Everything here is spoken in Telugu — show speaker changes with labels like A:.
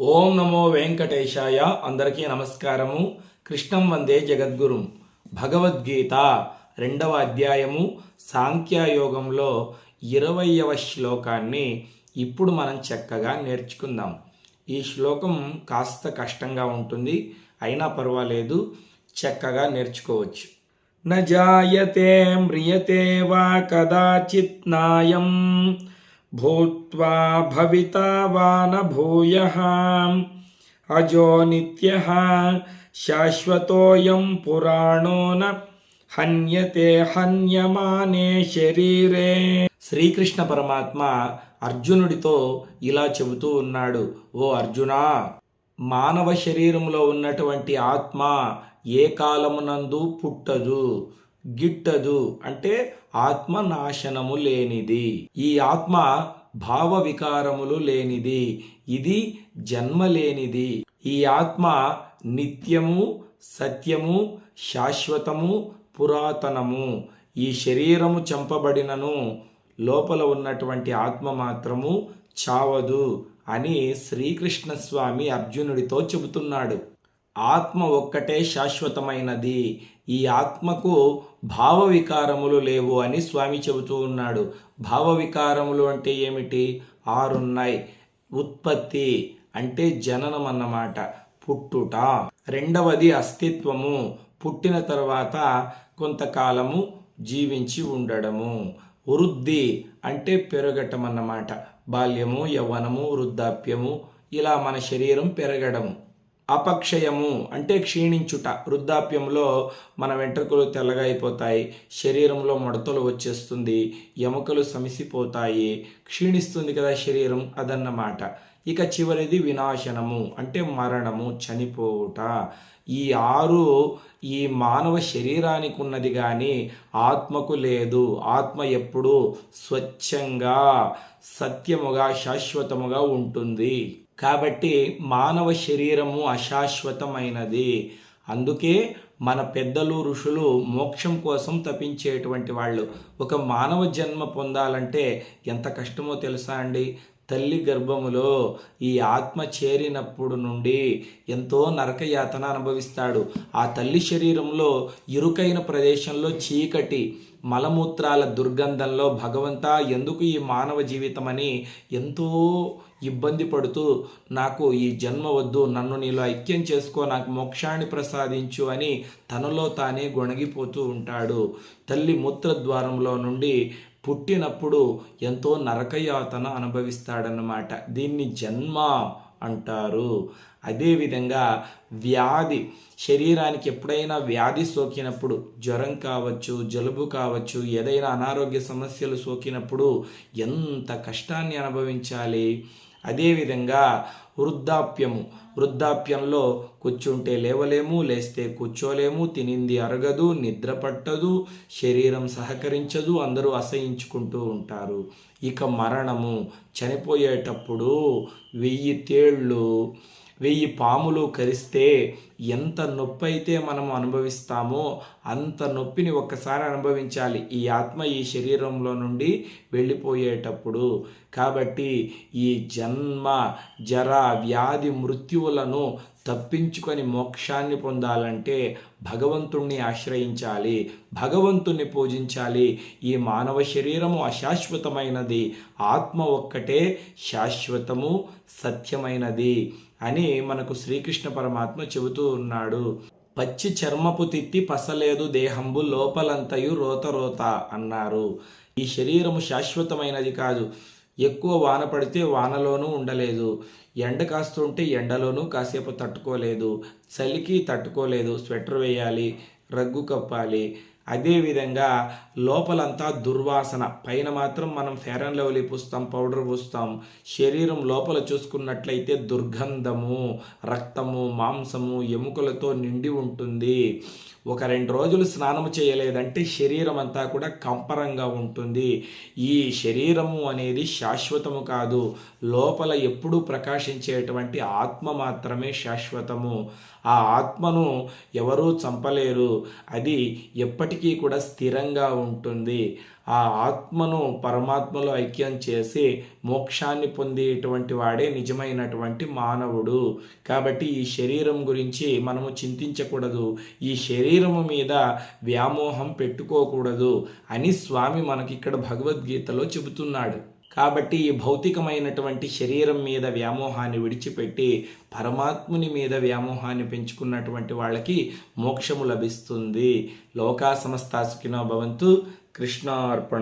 A: ఓం నమో వెంకటేశాయ. అందరికీ నమస్కారము. కృష్ణం వందే జగద్గురుం. భగవద్గీత రెండవ అధ్యాయము సాంఖ్యయోగంలో ఇరవయవ శ్లోకాన్ని ఇప్పుడు మనం చక్కగా నేర్చుకుందాం. ఈ శ్లోకం కాస్త కష్టంగా ఉంటుంది అయినా పర్వాలేదు చక్కగా నేర్చుకోవచ్చు. న జాయతే మ్రియతే వా కదాచిత్ నాయం. భూత్వా భవితా వా భూయః అజో నిత్యః శాశ్వతోయం పురాణో న హన్యతే హన్యమానే శరీరే శ్రీకృష్ణ పరమాత్మ అర్జునుడితో ఇలా చెబుతూ ఉన్నాడు ఓ అర్జునా మానవ శరీరంలో ఉన్నటువంటి ఆత్మ ఏ కాలమునందు పుట్టదు? గిట్టదు. అంటే ఆత్మ నాశనము లేనిది. ఈ ఆత్మ భావ వికారములు లేనిది. ఇది జన్మ లేనిది. ఈ ఆత్మ నిత్యము సత్యము శాశ్వతము పురాతనము. ఈ శరీరము చంపబడినను లోపల ఉన్నటువంటి ఆత్మ మాత్రము చావదు అని శ్రీకృష్ణ స్వామి అర్జునుడితో చెబుతున్నాడు. ఆత్మ ఒక్కటే శాశ్వతమైనది. ఈ ఆత్మకు భావ వికారములు లేవు అని స్వామి చెబుతూ ఉన్నాడు. భావ వికారములు అంటే ఏమిటి? ఆరున్నాయి. ఉత్పత్తి అంటే జననం అన్నమాట. పుట్టుట. రెండవది అస్తిత్వము. పుట్టిన తర్వాత కొంతకాలము జీవించి ఉండడము. వృద్ధి అంటే పెరగటం అన్నమాట. బాల్యము యవ్వనము వృద్ధాప్యము ఇలా మన శరీరం పెరగడము. అపక్షయము అంటే క్షీణించుట. వృద్ధాప్యంలో మన వెంట్రుకలు తెల్లగా అయిపోతాయి. శరీరంలో ముడతలు వచ్చేస్తుంది. ఎముకలు సమిసిపోతాయి. క్షీణిస్తుంది కదా శరీరం అదన్నమాట. ఇక చివరిది వినాశనము అంటే మరణము చనిపోవుట. ఈ ఆరు ఈ మానవ శరీరానికి ఉన్నది కానీ ఆత్మకు లేదు. ఆత్మ ఎప్పుడూ స్వచ్ఛంగా సత్యముగా శాశ్వతముగా ఉంటుంది. కాబట్టి మానవ శరీరము అశాశ్వతమైనది. అందుకే మన పెద్దలు ఋషులు మోక్షం కోసం తపించేటువంటి వాళ్ళు. ఒక మానవ జన్మ పొందాలంటే ఎంత కష్టమో తెలుసా అండి? తల్లి గర్భములో ఈ ఆత్మ చేరినప్పుడు నుండి ఎంతో నరకయాతన అనుభవిస్తాడు. ఆ తల్లి శరీరంలో ఇరుకైన ప్రదేశంలో చీకటి మలమూత్రాల దుర్గంధంలో భగవంతా ఎందుకు ఈ మానవ జీవితం అని ఎంతో ఇబ్బంది పడుతూ నాకు ఈ జన్మ వద్దు నన్ను నీలో ఐక్యం చేసుకో నాకు మోక్షాన్ని ప్రసాదించు అని తనలో తానే గొణగిపోతూ ఉంటాడు. తల్లి మూత్రద్వారంలో నుండి పుట్టినప్పుడు ఎంతో నరకయాతన అనుభవిస్తాడన్నమాట. దీన్ని జన్మ అంటారు. అదేవిధంగా వ్యాధి శరీరానికి ఎప్పుడైనా వ్యాధి సోకినప్పుడు జ్వరం కావచ్చు జలుబు కావచ్చు ఏదైనా అనారోగ్య సమస్యలు సోకినప్పుడు ఎంత కష్టాన్ని అనుభవించాలి? అదేవిధంగా వృద్ధాప్యము. వృద్ధాప్యంలో కూర్చుంటే లేవలేము లేస్తే కూర్చోలేము తినింది అరగదు నిద్ర పట్టదు శరీరం సహకరించదు అందరూ అసహించుకుంటూ ఉంటారు. ఇక మరణము. చనిపోయేటప్పుడు వెయ్యి తేళ్ళు వెయ్యి పాములు కరిస్తే ఎంత నొప్పి అయితే మనం అనుభవిస్తామో అంత నొప్పిని ఒక్కసారి అనుభవించాలి. ఈ ఆత్మ ఈ శరీరంలో నుండి వెళ్ళిపోయేటప్పుడు. కాబట్టి ఈ జన్మ జర వ్యాధి మృత్యువులను తప్పించుకొని మోక్షాన్ని పొందాలంటే భగవంతుణ్ణి ఆశ్రయించాలి. భగవంతుణ్ణి పూజించాలి. ఈ మానవ శరీరము అశాశ్వతమైనది. ఆత్మ ఒక్కటే శాశ్వతము సత్యమైనది. అని మనకు శ్రీకృష్ణ పరమాత్మ చెబుతూ ఉన్నాడు. పచ్చి చర్మపు తిత్తి పసలేదు దేహంబు లోపలంతయు రోత రోత అన్నారు. ఈ శరీరము శాశ్వతమైనది కాదు. ఎక్కువ వాన పడితే వానలోనూ ఉండలేదు. ఎండ కాస్తుంటే ఎండలోనూ కాసేపు తట్టుకోలేదు. చలికి తట్టుకోలేదు. స్వెటర్ వేయాలి రగ్గు కప్పాలి. అదేవిధంగా లోపలంతా దుర్వాసన. పైన మాత్రం మనం ఫెయిర్ అండ్ లవ్లీ పూస్తాం పౌడర్ పూస్తాం శరీరం లోపల చూసుకున్నట్లయితే దుర్గంధము రక్తము మాంసము ఎముకలతో నిండి ఉంటుంది. ఒక రెండు రోజులు స్నానం చేయలేదంటే శరీరం అంతా కూడా కంపరంగా ఉంటుంది. ఈ శరీరము అనేది శాశ్వతము కాదు. లోపల ఎప్పుడూ ప్రకాశించేటువంటి ఆత్మ మాత్రమే శాశ్వతము. ఆ ఆత్మను ఎవరూ చంపలేరు. అది ఎప్పటి ఎప్పటికీ కూడా స్థిరంగా ఉంటుంది. ఆ ఆత్మను పరమాత్మలో ఐక్యం చేసి మోక్షాన్ని పొందేటువంటి వాడే నిజమైనటువంటి మానవుడు. కాబట్టి ఈ శరీరం గురించి మనము చింతించకూడదు. ఈ శరీరము మీద వ్యామోహం పెట్టుకోకూడదు అని స్వామి మనకి ఇక్కడ భగవద్గీతలో చెబుతున్నాడు. కాబట్టి ఈ భౌతికమైనటువంటి శరీరం మీద వ్యామోహాన్ని విడిచిపెట్టి పరమాత్ముని మీద వ్యామోహాన్ని పెంచుకున్నటువంటి వాళ్ళకి మోక్షము లభిస్తుంది. లోకా సమస్తాసుకినో భవంతు కృష్ణార్పణ.